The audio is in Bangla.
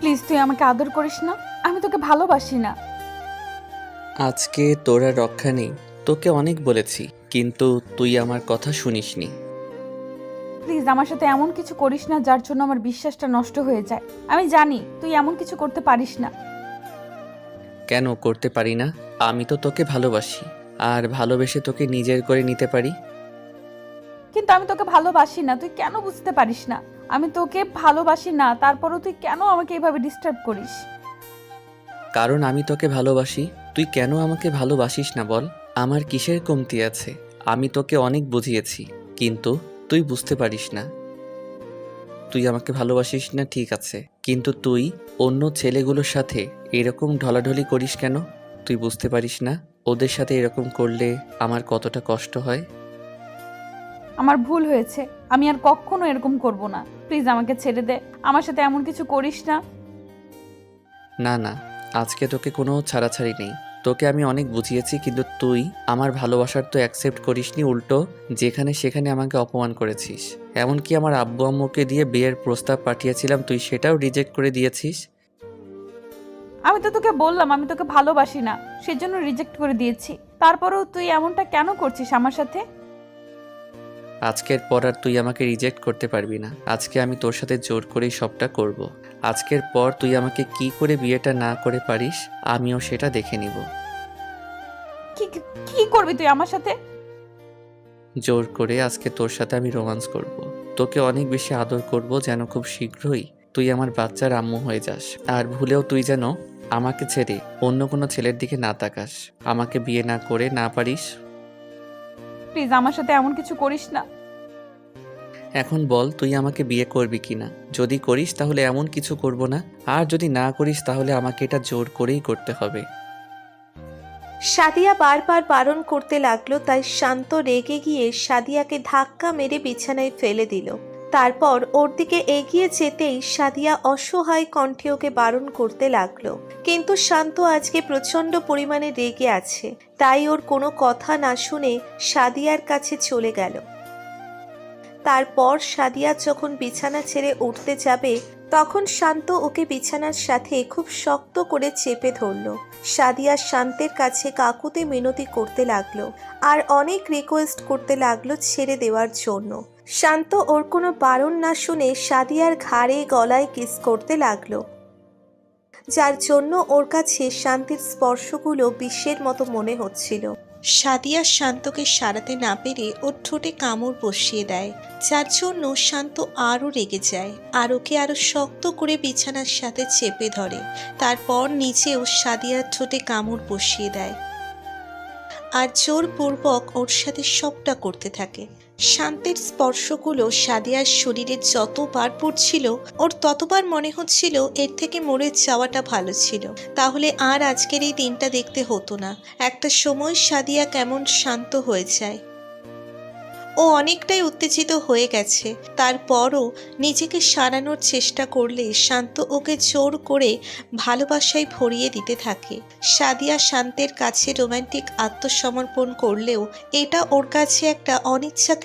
প্লিজ তুই আমাকে আদর করিস না। আমি তোকে ভালোবাসি না। আজকে তোরা রক্ষা নেই। তোকে অনেক বলেছি কিন্তু তুই আমার কথা শুনিসনি। প্লিজ আমার সাথে এমন কিছু করিস না যার জন্য আমার বিশ্বাসটা নষ্ট হয়ে যায়। আমি জানি তুই এমন কিছু করতে পারিস না। কেন করতে পারি না? আমি তো তোকে ভালোবাসি। আর ভালোবেসে তোকে নিজের করে নিতে পারি? কিন্তু আমি তোকে ভালোবাসি না তুই কেন বুঝতে পারিস না? আমি তোকে ভালোবাসি না, তারপরও তুই কেন আমাকে এভাবে ডিস্টার্ব করিস? কারণ আমি তোকে ভালোবাসি, তুই কেন আমাকে ভালোবাসিস না বল? আমার কিসের কমতি আছে? আমি তোকে অনেক বুঝিয়েছি, কিন্তু তুই বুঝতে পারিস না। তুই আমাকে ভালোবাসিস না, ঠিক আছে, কিন্তু তুই অন্য ছেলেগুলোর সাথে এরকম ঢলাঢলি করিস কেন? তুই বুঝতে পারিস না, ওদের সাথে এরকম করলে আমার কতটা কষ্ট হয়? আমার ভুল হয়েছে। আমি আর কখনো এরকম করব না। প্লিজ আমাকে ছেড়ে দে। আমার সাথে এমন কিছু করিস না। না না। আজকে তোকে কোনো ছাড়াছাড়ি নেই। তোকে আমি অনেক বুঝিয়েছি কিন্তু তুই আমার ভালোবাসার তো অ্যাকসেপ্ট করিসনি উল্টো যেখানে সেখানে আমাকে অপমান করেছিস। এমনকি আমার আব্বু আম্মুকে দিয়ে বিয়ের প্রস্তাব পাঠিয়েছিলাম তুই সেটাও রিজেক্ট করে দিয়েছিস। আমি তো তোকে বললাম আমি তোকে ভালোবাসি না। সেজন্য রিজেক্ট করে দিয়েছি। তারপরেও তুই এমনটা কেন করছিস আমার সাথে? আজকের পর আর তুই আমাকে রিজেক্ট করতে পারবি না। আজকে আমি তোর সাথে জোর করেই সবটা করব। আজকের পর তুই আমাকে কি করে বিয়েটা না করে পারিস আমিও সেটা দেখে নিব। কি কি করবি তুই আমার সাথে? জোর করে আজকে তোর সাথে আমি রোমান্স করব। তোকে অনেক বেশি আদর করব যেন খুব শীঘ্রই তুই আমার বাচ্চার আম্মু হয়ে যাস। আর ভুলেও তুই যেন আমাকে ছেড়ে অন্য কোনো ছেলের দিকে না তাকাস। আমাকে বিয়ে না করে না পারিস প্লিজ আমার সাথে এমন কিছু করিস না। এখন বল তুই আমাকে বিয়ে করবি কি না যদি করিস তাহলে এমন কিছু করব না আর যদি না করিস তাহলে আমাকে এটা জোর করেই করতে হবে। সাদিয়া বারবার বারণ করতে লাগল তাই শান্ত রেগে গিয়ে সাদিয়াকে ধাক্কা মেরে বিছানায় ফেলে দিল। তারপর ওর দিকে এগিয়ে যেতেই সাদিয়া অসহায় কণ্ঠে ওকে বারণ করতে লাগল। কিন্তু শান্ত আজকে প্রচণ্ড পরিমাণে রেগে আছে। তাই ওর কোনো কথা না শুনে সাদিয়ার কাছে চলে গেল। তারপর সাদিয়া যখন বিছানা ছেড়ে উঠতে যাবে তখন শান্ত ওকে বিছানার সাথে খুব শক্ত করে চেপে ধরল। সাদিয়া শান্তের কাছে কাকুতে মিনতি করতে লাগল আর অনেক রিকোয়েস্ট করতে লাগল ছেড়ে দেওয়ার জন্য। শান্ত ওর কোনো বারণ না শুনে সাদিয়ার ঘাড়ে গলায় কিস করতে লাগল। যার জন্য ওর কাছে শান্তির স্পর্শগুলো বিশ্বের মতো মনে হচ্ছিল। সাদিয়া শান্তকে সারাতে না পেরে ওর ঠোঁটে কামড় বসিয়ে দেয়। যার জন্য শান্ত আরও রেগে যায়, আর ওকে আরও শক্ত করে বিছানার সাথে চেপে ধরে। তারপর নিচেও সাদিয়ার ঠোঁটে কামড় বসিয়ে দেয়। আর জোরপূর্বক ওর সাথে সবটা করতে থাকে। শান্তির স্পর্শগুলো সাদিয়ার শরীরে যতবার পড়ছিল, ওর ততবার মনে হচ্ছিল এর থেকে মরে যাওয়াটা ভালো ছিল। তাহলে আর আজকের এই দিনটা দেখতে হতো না। একটা সময় সাদিয়া কেমন শান্ত হয়ে যায়। ও অনেকটাই উত্তেজিত হয়ে গেছে। তারপরও নিজেকে সারানোর চেষ্টা করলে শান্ত ওকে জোর করে ভালোবাসায় ভরিয়ে দিতে থাকে। সাদিয়া শান্তের কাছে রোম্যান্টিক আত্মসমর্পণ করলেও এটা ওর কাছে একটা অনিচ্ছাকৃত